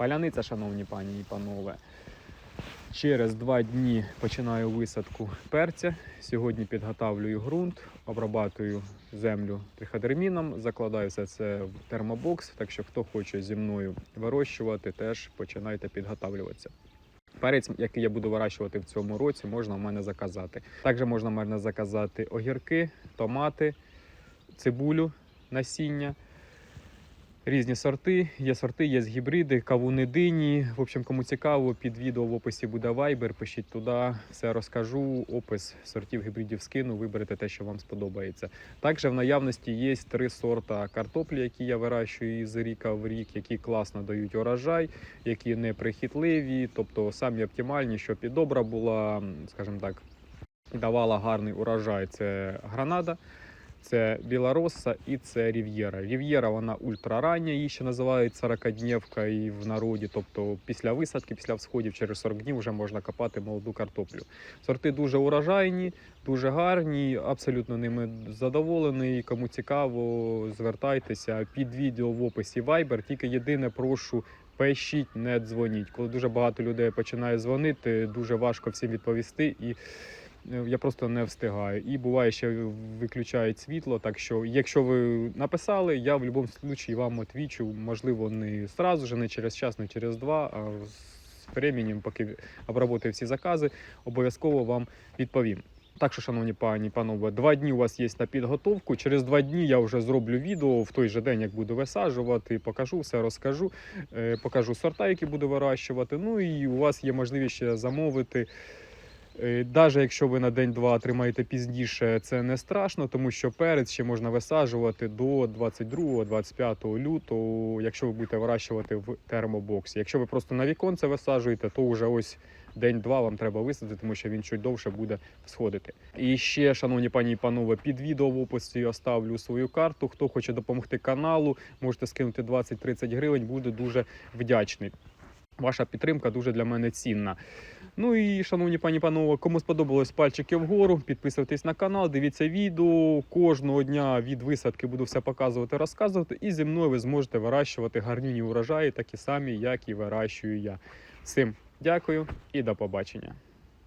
Паляниця, шановні пані і панове. Через два дні починаю висадку перця. Сьогодні підготавлюю ґрунт, обрабатую землю триходерміном, закладаю все це в термобокс. Так що хто хоче зі мною вирощувати, теж починайте підготавлюватися. Перець, який я буду вирощувати в цьому році, можна в мене заказати. Також можна в мене заказати огірки, томати, цибулю, насіння, різні сорти. Є сорти, є гібриди, кавуни дині. В общем, кому цікаво, під відео в описі буде Viber, пишіть туди, все розкажу. Опис сортів гібридів скину, виберете те, що вам сподобається. Також в наявності є три сорта картоплі, які я вирощую із ріка в рік, які класно дають урожай, які не прихитливі, тобто самі оптимальні, щоб і добра була, скажімо так, і давала гарний урожай. Це гранада. Це білороса і це рів'єра. Рів'єра вона ультрарання, її ще називають 40-днівка і в народі. Тобто після висадки, після всходів через 40 днів вже можна копати молоду картоплю. Сорти дуже урожайні, дуже гарні, абсолютно ними задоволений. Кому цікаво, звертайтеся під відео в описі Viber. Тільки єдине прошу. Пишіть, не дзвоніть. Коли дуже багато людей починає дзвонити, дуже важко всім відповісти і я просто не встигаю. І буває, ще виключають світло. Так що, якщо ви написали, я в будь-якому випадку вам відвічу. Можливо, не сразу же, не через час, не через два, а з временем, поки обработаю всі закази, обов'язково вам відповім. Так що, шановні пані і панове, два дні у вас є на підготовку. Через два дні я вже зроблю відео в той же день, як буду висаджувати, покажу, все розкажу, е, покажу сорта, які буду вирощувати. Ну і у вас є можливість ще замовити. Навіть якщо ви на день-два отримаєте пізніше, це не страшно, тому що перець ще можна висаджувати до 22-25 лютого, якщо ви будете вирощувати в термобоксі. Якщо ви просто на віконце висаджуєте, то вже ось день-два вам треба висадити, тому що він чуть довше буде сходити. І ще, шановні пані і панове, під відео в описі оставлю свою карту. Хто хоче допомогти каналу, можете скинути 20-30 гривень, буду дуже вдячний. Ваша підтримка дуже для мене цінна. Ну і, шановні пані панове, кому сподобалось пальчики вгору, підписуйтесь на канал, дивіться відео. Кожного дня від висадки буду все показувати, розказувати. І зі мною ви зможете вирощувати гарні урожаї, такі самі, як і вирощую я. Всім дякую і до побачення.